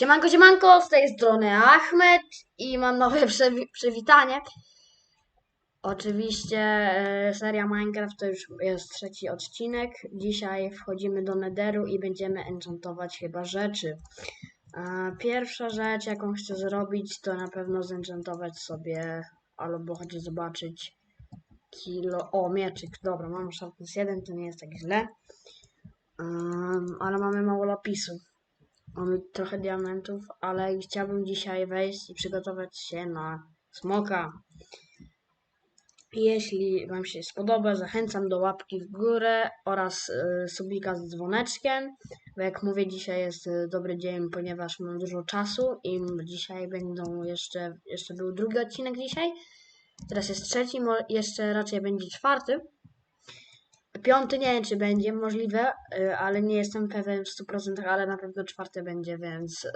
Siemanko, siemanko, z tej strony Ahmed i mam nowe przewi- przywitanie. Oczywiście e, seria Minecraft to już jest trzeci odcinek. Dzisiaj wchodzimy do Netheru i będziemy enchantować chyba rzeczy. E, Pierwsza rzecz, jaką chcę zrobić, to na pewno zenchantować sobie, albo chociaż zobaczyć kilo... O, mieczyk, dobra, mam sharpness 1, to nie jest tak źle. Ale mamy mało lapisu. Mamy trochę diamentów, ale chciałbym dzisiaj wejść i przygotować się na smoka. Jeśli Wam się spodoba, zachęcam do łapki w górę oraz y, subika z dzwoneczkiem. Bo jak mówię, dzisiaj jest y, dobry dzień, ponieważ mam dużo czasu i dzisiaj będą jeszcze, jeszcze był drugi odcinek dzisiaj. Teraz jest trzeci, jeszcze raczej będzie czwarty. Piąty nie wiem, czy będzie możliwe, y, ale nie jestem pewien w 100%, ale na pewno czwarty będzie, więc.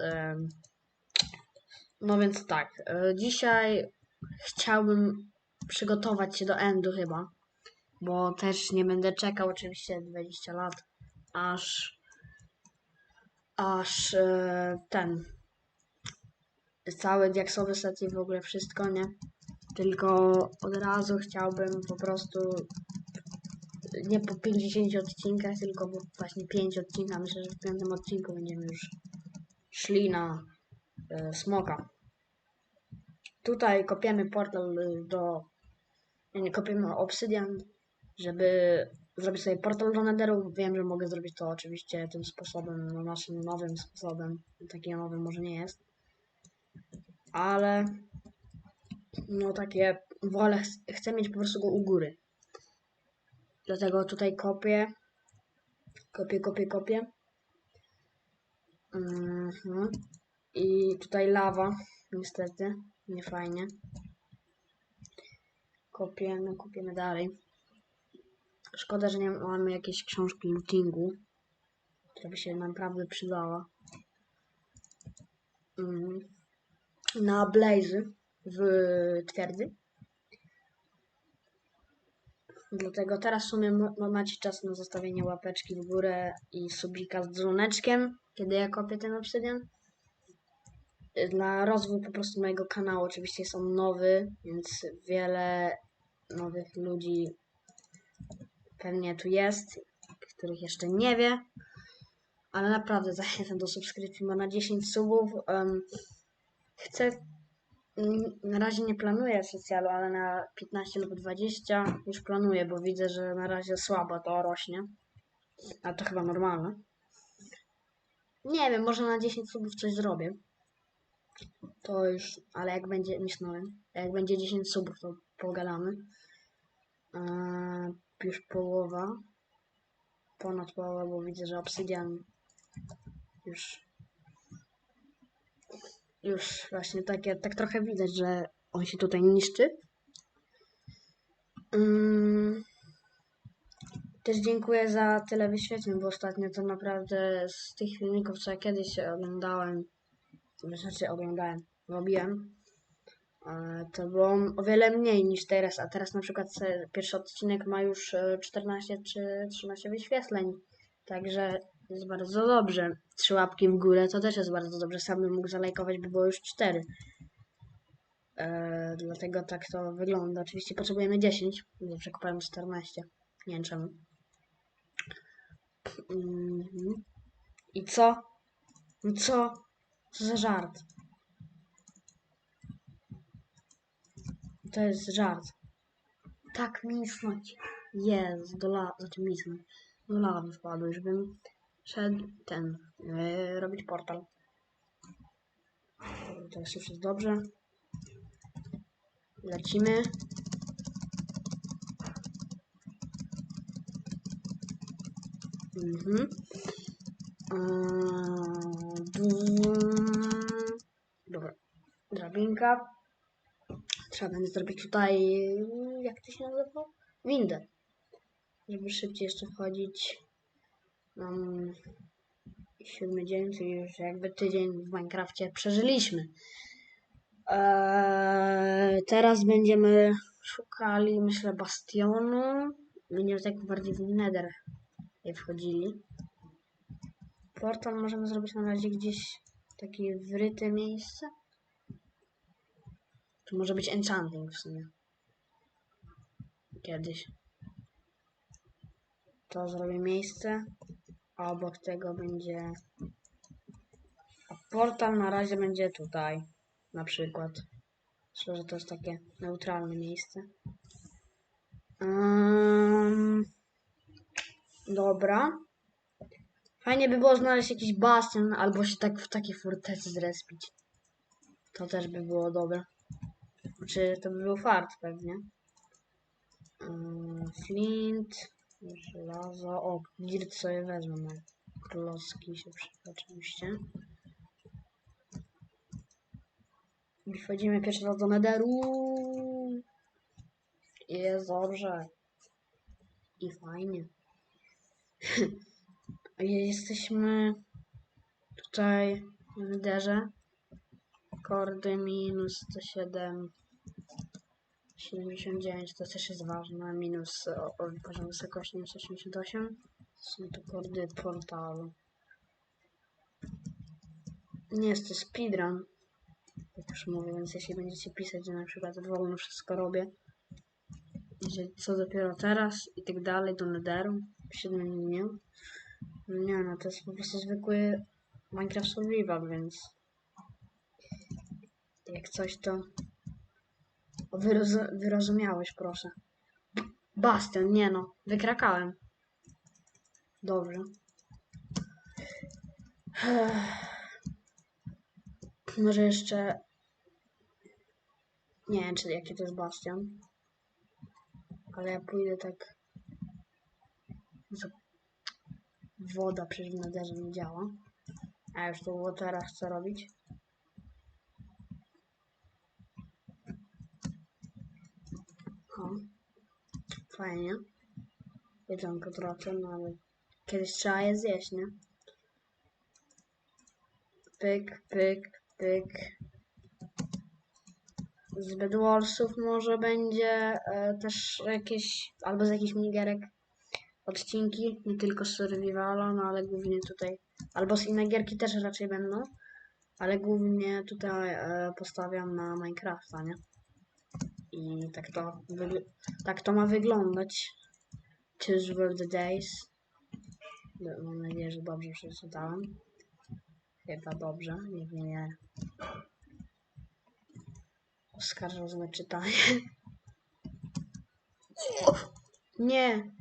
No więc tak. y, Dzisiaj chciałbym przygotować się do endu chyba, bo też nie będę czekał oczywiście 20 lat, aż. aż y, ten. Cały diaksowy set i w ogóle wszystko, nie? Tylko od razu chciałbym po prostu nie po 50 odcinkach, tylko po właśnie 5 odcinkach. Myślę, że w piątym odcinku będziemy już szli na e, smoka. Tutaj kopiemy portal y, do. Nie, nie kopiemy obsydian, żeby zrobić sobie portal do Netheru. Wiem, że mogę zrobić to oczywiście tym sposobem, no naszym nowym sposobem. Taki nowy może nie jest. Ale no takie wolę, ch- chcę mieć po prostu go u góry. Dlatego tutaj kopię. Kopię, kopię, kopię. Mhm. I tutaj lawa. Niestety. Nie fajnie. Kopiemy, kopiemy dalej. Szkoda, że nie mamy jakiejś książki lootingu, która by się naprawdę przydała. Mhm. Na Blazy w twierdzy. Dlatego teraz w sumie macie czas na zostawienie łapeczki w górę i subika z dzwoneczkiem, kiedy ja kopię ten obsydian. Dla rozwoju po prostu mojego kanału oczywiście jest on nowy, więc wiele nowych ludzi pewnie tu jest, których jeszcze nie wie. Ale naprawdę zachęcam do subskrypcji, bo na 10 subów em, chcę Na razie nie planuję socjalu, ale na 15 lub 20 już planuję, bo widzę, że na razie słabo to rośnie. Ale to chyba normalne. Nie wiem, może na 10 subów coś zrobię. To już, ale jak będzie, myślałem, jak będzie 10 subów, to pogadamy. Eee, już połowa. Ponad połowa, bo widzę, że obsydian już już właśnie takie, tak trochę widać, że on się tutaj niszczy. Mm. Też dziękuję za tyle wyświetleń, bo ostatnio to naprawdę z tych filmików, co ja kiedyś oglądałem, znaczy oglądałem, robiłem, e, to było o wiele mniej niż teraz, a teraz na przykład pierwszy odcinek ma już e, 14 czy 13 wyświetleń, także jest bardzo dobrze. Trzy łapki w górę to też jest bardzo dobrze. Sam bym mógł zalajkować, by było już cztery. Eee, dlatego tak to wygląda. Oczywiście potrzebujemy 10. Nie przekopałem 14. Nie wiem czemu. Mhm. I co? No co? Co za żart? To jest żart. Tak misnąć. Jest, do la... Znaczy misnąć. Do lawy wpadł, już bym szedł ten, yy, robić portal. Teraz już jest dobrze. Lecimy. Mhm. Dum. Dobra. Drabinka. Trzeba będzie zrobić tutaj, jak to się nazywa? Windę. Żeby szybciej jeszcze wchodzić. Mam siódmy dzień, czyli już jakby tydzień w Minecrafcie przeżyliśmy. Eee, teraz będziemy szukali, myślę, bastionu. Będziemy tak bardziej w Nether wchodzili. Portal możemy zrobić na razie gdzieś Takie wryte miejsce. To może być enchanting w sumie. Kiedyś. To zrobię miejsce. A obok tego będzie... A portal na razie będzie tutaj. Na przykład. Myślę, że to jest takie neutralne miejsce. Ym, dobra. Fajnie by było znaleźć jakiś basen, albo się tak w takiej fortecy zrespić. To też by było dobre. Znaczy, to by był fart pewnie. Ym, Flint, żelazo. O, dirt sobie wezmę. no. Klocki się przyda oczywiście. I wchodzimy pierwszy raz do Netheru. I jest dobrze. I fajnie. Jesteśmy tutaj w liderze. Kordy minus 107. 79 to też jest ważne. Minus o, o poziom wysokości minus 88. Są to kordy portalu. Nie jest to speedrun. Jak już mówię, więc jeśli będziecie pisać, że na przykład wolno wszystko robię, że co dopiero teraz i tak dalej do Netheru w 7 dniu. No nie no, to jest po prostu zwykły Minecraft Survival, więc jak coś to wyroz wyrozumiałeś, proszę. Bastion, nie no, wykrakałem. Dobrze. Może jeszcze... Nie wiem, czy jaki to jest bastion. Ale ja pójdę tak... Woda przecież w naderze nie działa. A już to watera chcę robić. O. Fajnie. Jedzonko trochę, no ale kiedyś trzeba je zjeść, nie? Pyk, pyk, pyk. Z Bedwarsów może będzie e, też jakieś, albo z jakichś minigierek odcinki, nie tylko z Survivala, no ale głównie tutaj, albo z innej gierki też raczej będą, ale głównie tutaj e, postawiam na Minecrafta, nie? I tak to, tak to ma wyglądać. Choose were the days. No, Mam nadzieję, że dobrze przeczytałem. Chyba dobrze, nikt mnie nie oskarżał za czytanie. Nie!